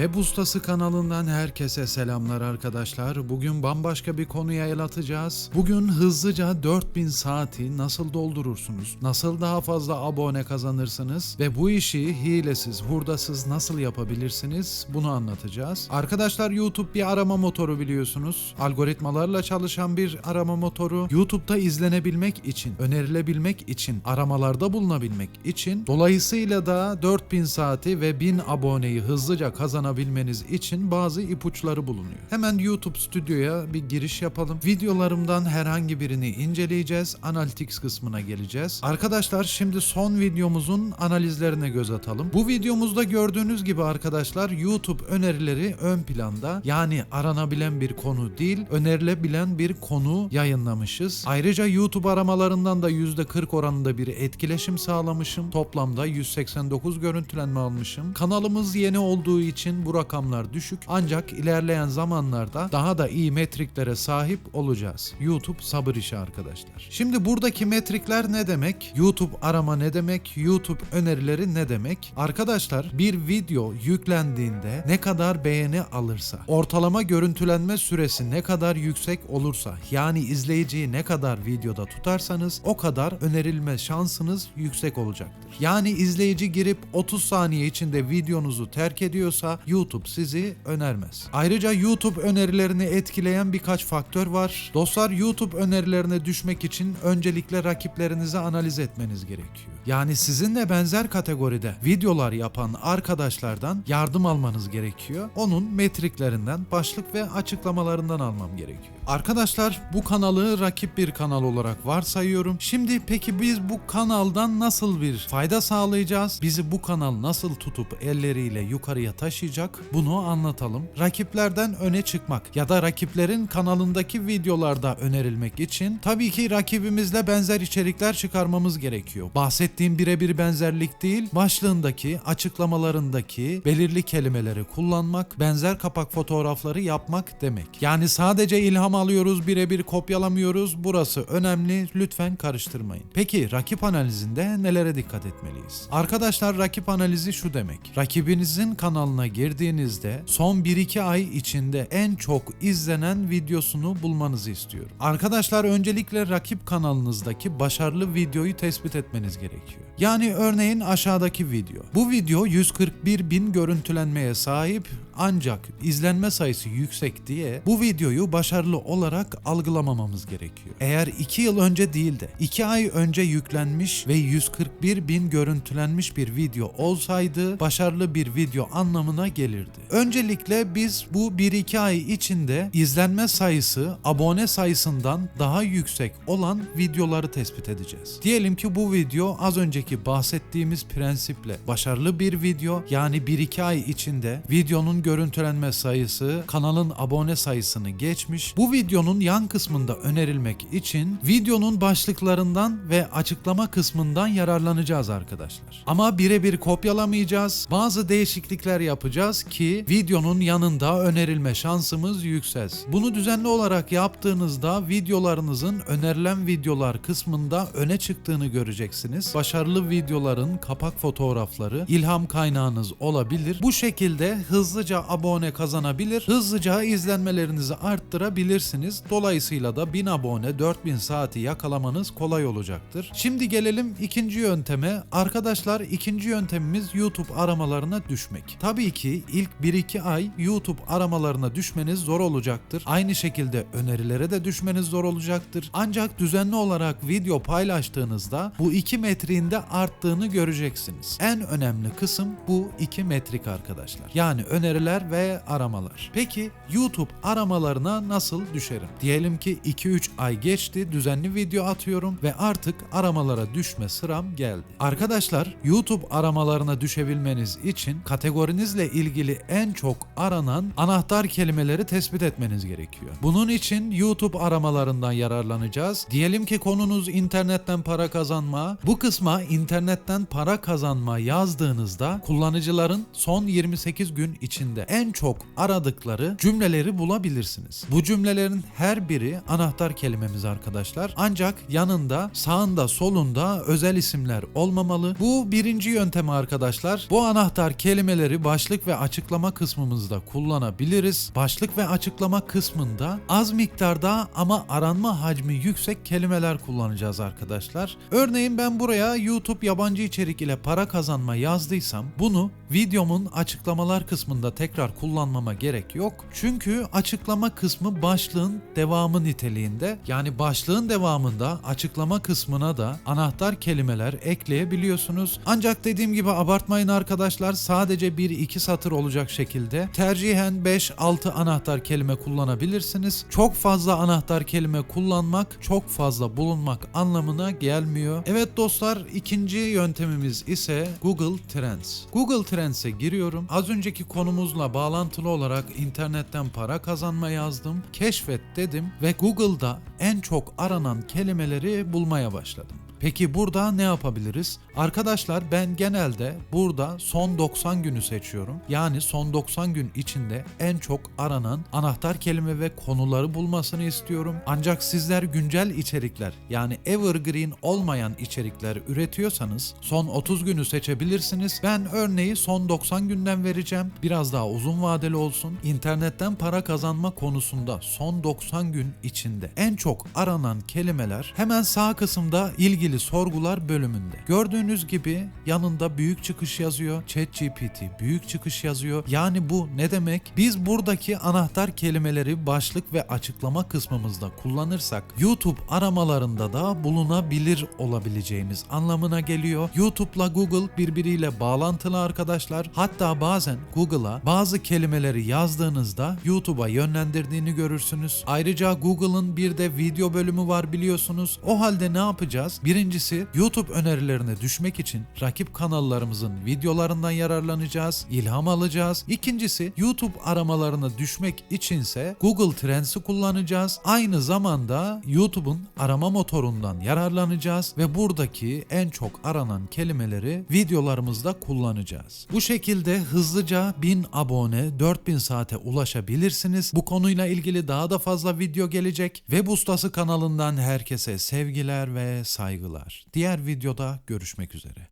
Web Ustası kanalından herkese selamlar arkadaşlar. Bugün bambaşka bir konuya el atacağız. Bugün hızlıca 4000 saati nasıl doldurursunuz? Nasıl daha fazla abone kazanırsınız? Ve bu işi hilesiz, hurdasız nasıl yapabilirsiniz? Bunu anlatacağız. Arkadaşlar YouTube bir arama motoru biliyorsunuz. Algoritmalarla çalışan bir arama motoru. YouTube'da izlenebilmek için, önerilebilmek için, aramalarda bulunabilmek için dolayısıyla da 4000 saati ve 1000 aboneyi hızlıca kazanabilmeniz için bazı ipuçları bulunuyor. Hemen YouTube Studio'ya bir giriş yapalım. Videolarımdan herhangi birini inceleyeceğiz. Analytics kısmına geleceğiz. Arkadaşlar şimdi son videomuzun analizlerine göz atalım. Bu videomuzda gördüğünüz gibi arkadaşlar YouTube önerileri ön planda. Yani aranabilen bir konu değil, önerilebilen bir konu yayınlamışız. Ayrıca YouTube aramalarından da %40 oranında bir etkileşim sağlamışım. Toplamda 189 görüntülenme almışım. Kanalımız yeni olduğu için bu rakamlar düşük. Ancak ilerleyen zamanlarda daha da iyi metriklere sahip olacağız. YouTube sabır işi arkadaşlar. Şimdi buradaki metrikler ne demek? YouTube arama ne demek? YouTube önerileri ne demek? Arkadaşlar bir video yüklendiğinde ne kadar beğeni alırsa, ortalama görüntülenme süresi ne kadar yüksek olursa, yani izleyiciyi ne kadar videoda tutarsanız o kadar önerilme şansınız yüksek olacaktır. Yani izleyici girip 30 saniye içinde videonuzu terk ediyorsa YouTube sizi önermez. Ayrıca YouTube önerilerini etkileyen birkaç faktör var. Dostlar YouTube önerilerine düşmek için öncelikle rakiplerinizi analiz etmeniz gerekiyor. Yani sizinle benzer kategoride videolar yapan arkadaşlardan yardım almanız gerekiyor. Onun metriklerinden, başlık ve açıklamalarından almam gerekiyor. Arkadaşlar bu kanalı rakip bir kanal olarak varsayıyorum. Şimdi peki biz bu kanaldan nasıl bir fayda sağlayacağız? Bizi bu kanal nasıl tutup elleriyle yukarıya taşıyacak? Bunu anlatalım. Rakiplerden öne çıkmak ya da rakiplerin kanalındaki videolarda önerilmek için tabii ki rakibimizle benzer içerikler çıkarmamız gerekiyor. Bahsettiğim birebir benzerlik değil, başlığındaki, açıklamalarındaki belirli kelimeleri kullanmak, benzer kapak fotoğrafları yapmak demek. Yani sadece ilham alıyoruz, birebir kopyalamıyoruz. Burası önemli. Lütfen karıştırmayın. Peki rakip analizinde nelere dikkat etmeliyiz? Arkadaşlar rakip analizi şu demek. Rakibinizin kanalına girdiğinizde son 1-2 ay içinde en çok izlenen videosunu bulmanızı istiyorum. Arkadaşlar öncelikle rakip kanalınızdaki başarılı videoyu tespit etmeniz gerekiyor. Yani örneğin aşağıdaki video. Bu video 141 bin görüntülenmeye sahip ancak izlenme sayısı yüksek diye bu videoyu başarılı olarak algılamamamız gerekiyor. Eğer 2 yıl önce değil de 2 ay önce yüklenmiş ve 141 bin görüntülenmiş bir video olsaydı başarılı bir video anlamına gelirdi. Öncelikle biz bu 1-2 ay içinde izlenme sayısı abone sayısından daha yüksek olan videoları tespit edeceğiz. Diyelim ki bu video az önceki bahsettiğimiz prensiple başarılı bir video yani 1-2 ay içinde videonun görüntülenme sayısı kanalın abone sayısını geçmiş. Bu videonun yan kısmında önerilmek için videonun başlıklarından ve açıklama kısmından yararlanacağız arkadaşlar. Ama birebir kopyalamayacağız. Bazı değişiklikler yapacağız ki videonun yanında önerilme şansımız yükselsin. Bunu düzenli olarak yaptığınızda videolarınızın önerilen videolar kısmında öne çıktığını göreceksiniz. Başarılı videoların kapak fotoğrafları ilham kaynağınız olabilir. Bu şekilde hızlıca abone kazanabilir, hızlıca izlenmelerinizi arttırabilirsiniz. Dolayısıyla da 1000 abone 4000 saati yakalamanız kolay olacaktır. Şimdi gelelim ikinci yönteme. Arkadaşlar ikinci yöntemimiz YouTube aramalarına düşmek. Tabii ki ilk 1-2 ay YouTube aramalarına düşmeniz zor olacaktır. Aynı şekilde önerilere de düşmeniz zor olacaktır. Ancak düzenli olarak video paylaştığınızda bu iki metriğin de arttığını göreceksiniz. En önemli kısım bu iki metrik arkadaşlar. Yani öneriler ve aramalar. Peki YouTube aramalarına nasıl düşerim? Diyelim ki 2-3 ay geçti düzenli video atıyorum ve artık aramalara düşme sıram geldi. Arkadaşlar YouTube aramalarına düşebilmeniz için kategorinizle ilgili en çok aranan anahtar kelimeleri tespit etmeniz gerekiyor. Bunun için YouTube aramalarından yararlanacağız. Diyelim ki konunuz internetten para kazanma. Bu kısma internetten para kazanma yazdığınızda kullanıcıların son 28 gün içinde en çok aradıkları cümleleri bulabilirsiniz. Bu cümlelerin her biri anahtar kelimemiz arkadaşlar. Ancak yanında sağında solunda özel isimler olmamalı. Bu birinci yöntemi arkadaşlar. Bu anahtar kelimeleri başlık ve açıklama kısmımızda kullanabiliriz. Başlık ve açıklama kısmında az miktarda ama aranma hacmi yüksek kelimeler kullanacağız arkadaşlar. Örneğin ben buraya YouTube yabancı içerik ile para kazanma yazdıysam bunu videomun açıklamalar kısmında tekrar kullanmama gerek yok. Çünkü açıklama kısmı başlığın devamı niteliğinde. Yani başlığın devamında açıklama kısmına da anahtar kelimeler ekleyebiliyorsunuz. Ancak dediğim gibi abartmayın arkadaşlar. Sadece 1-2 satır olacak şekilde tercihen 5-6 anahtar kelime kullanabilirsiniz. Çok fazla anahtar kelime kullanmak çok fazla bulunmak anlamına gelmiyor. Evet dostlar ikinci yöntemimiz ise Google Trends. Google Trends'e giriyorum. Az önceki konumuzla bağlantılı olarak internetten para kazanma yazdım. Keşfet dedim ve Google'da en çok aranan kelimeleri bulmaya başladım. Peki burada ne yapabiliriz? Arkadaşlar ben genelde burada son 90 günü seçiyorum. Yani son 90 gün içinde en çok aranan anahtar kelime ve konuları bulmasını istiyorum. Ancak sizler güncel içerikler yani evergreen olmayan içerikler üretiyorsanız son 30 günü seçebilirsiniz. Ben örneği son 90 günden vereceğim. Biraz daha uzun vadeli olsun. İnternetten para kazanma konusunda son 90 gün içinde en çok aranan kelimeler hemen sağ kısımda ilgili sorgular bölümünde. Gördüğünüz gibi yanında büyük çıkış yazıyor. ChatGPT büyük çıkış yazıyor. Yani bu ne demek? Biz buradaki anahtar kelimeleri başlık ve açıklama kısmımızda kullanırsak YouTube aramalarında da bulunabilir olabileceğimiz anlamına geliyor. YouTube'la Google birbiriyle bağlantılı arkadaşlar. Hatta bazen Google'a bazı kelimeleri yazdığınızda YouTube'a yönlendirdiğini görürsünüz. Ayrıca Google'ın bir de video bölümü var biliyorsunuz. O halde ne yapacağız? Birincisi YouTube önerilerine düşmek için rakip kanallarımızın videolarından yararlanacağız, ilham alacağız. İkincisi YouTube aramalarına düşmek içinse Google Trends'i kullanacağız. Aynı zamanda YouTube'un arama motorundan yararlanacağız ve buradaki en çok aranan kelimeleri videolarımızda kullanacağız. Bu şekilde hızlıca 1000 abone, 4000 saate ulaşabilirsiniz. Bu konuyla ilgili daha da fazla video gelecek. Web Ustası kanalından herkese sevgiler ve saygılar. Diğer videoda görüşmek üzere.